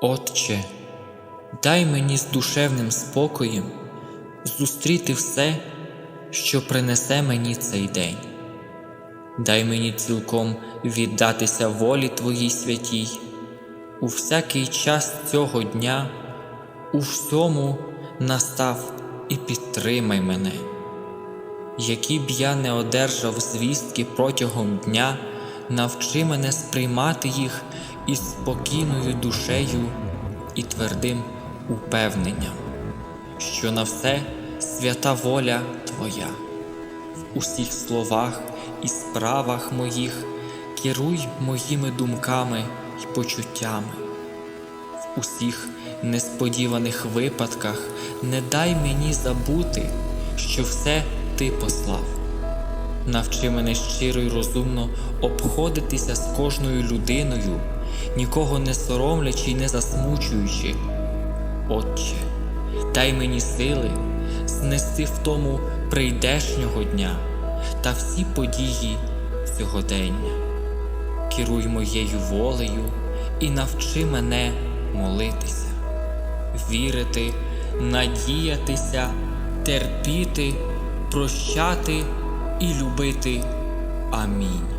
Отче, дай мені з душевним спокоєм зустріти все, що принесе мені цей день. Дай мені цілком віддатися волі Твоїй святій, у всякий час цього дня, у всьому настав і підтримай мене. Які б я не одержав звістки протягом дня, навчи мене сприймати їх із спокійною душею і твердим упевненням, що на все свята воля Твоя. В усіх словах і справах моїх керуй моїми думками й почуттями. В усіх несподіваних випадках не дай мені забути, що все ти послав. Навчи мене щиро й розумно обходитися з кожною людиною, нікого не соромлячи й не засмучуючи. Отче, дай мені сили знести в тому прийдешнього дня та всі події сьогодення. Керуй моєю волею і навчи мене молитися, вірити, надіятися, терпіти, прощати і любити. Амінь.